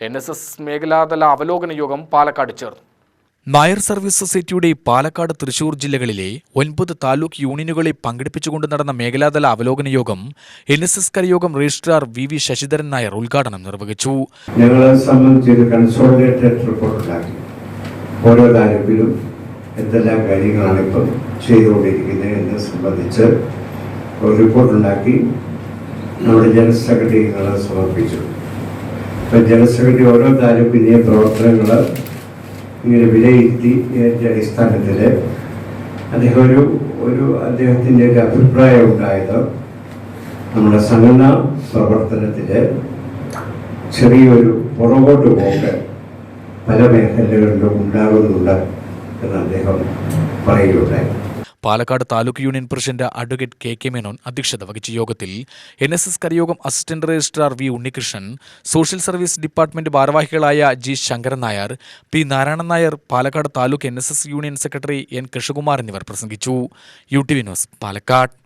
N S S മേഖലാതല അവലോകന യോഗം പാലക്കാട് ചേർന്നു. നായർ സർവീസ് സൊസൈറ്റിയുടെ പാലക്കാട് തൃശൂർ ജില്ലകളിലെ ഒൻപത് താലൂക്ക് യൂണിയനുകളെ പങ്കെടുപ്പിച്ചുകൊണ്ട് നടന്ന മേഖലാതല അവലോകന യോഗം N S S കരയോഗം registrar V V Sasidharan Nair ഉദ്ഘാടനം നിർവഹിച്ചു. ഞങ്ങളെ സംബന്ധിച്ച് ഒരു കൺസോളിഡേറ്റഡ് റിപ്പോർട്ട് ഉണ്ടാക്കി. ഓരോ താലൂക്കിലും എന്തെല്ലാം കാര്യങ്ങളാണ് ഇപ്പം ചെയ്തുകൊണ്ടിരിക്കുന്നത് എന്ന് സംബന്ധിച്ച് ഒരു റിപ്പോർട്ട്ണ്ടാക്കി നമ്മുടെ ജനറൽ സെക്രട്ടറി ഞങ്ങളെ സമർപ്പിച്ചു. ജനറൽ സെക്രട്ടറി ഓരോ താലൂക്കിന്റെയും പ്രവർത്തനങ്ങൾ ഇങ്ങനെ വിലയിരുത്തി ഇതിന്റെ അടിസ്ഥാനത്തിൽ അദ്ദേഹം ഒരു ഒരു അദ്ദേഹത്തിന്റെ ഒരു അഭിപ്രായം ഉണ്ടായത് നമ്മുടെ സംഘടനാ പ്രവർത്തനത്തിൽ ചെറിയൊരു പുറകോട്ട് പോക്ക് പല മേഖലകളിലും ഉണ്ടാകുന്നുണ്ട് എന്ന് അദ്ദേഹം പറയുകയുണ്ടായി. Palakkad taluk union president advocate K K Menon അധ്യക്ഷത വഹിച്ച യോഗത്തിൽ N S S കരയോഗം assistant registrar V Unnikrishnan social service department ഭാരവാഹികളായ G Sankaran Nair P Narayanan Nair Palakkad taluk N union secretary N Krishnakumar എന്നിവർ പ്രസംഗിച്ചു. U T V news Palakkad.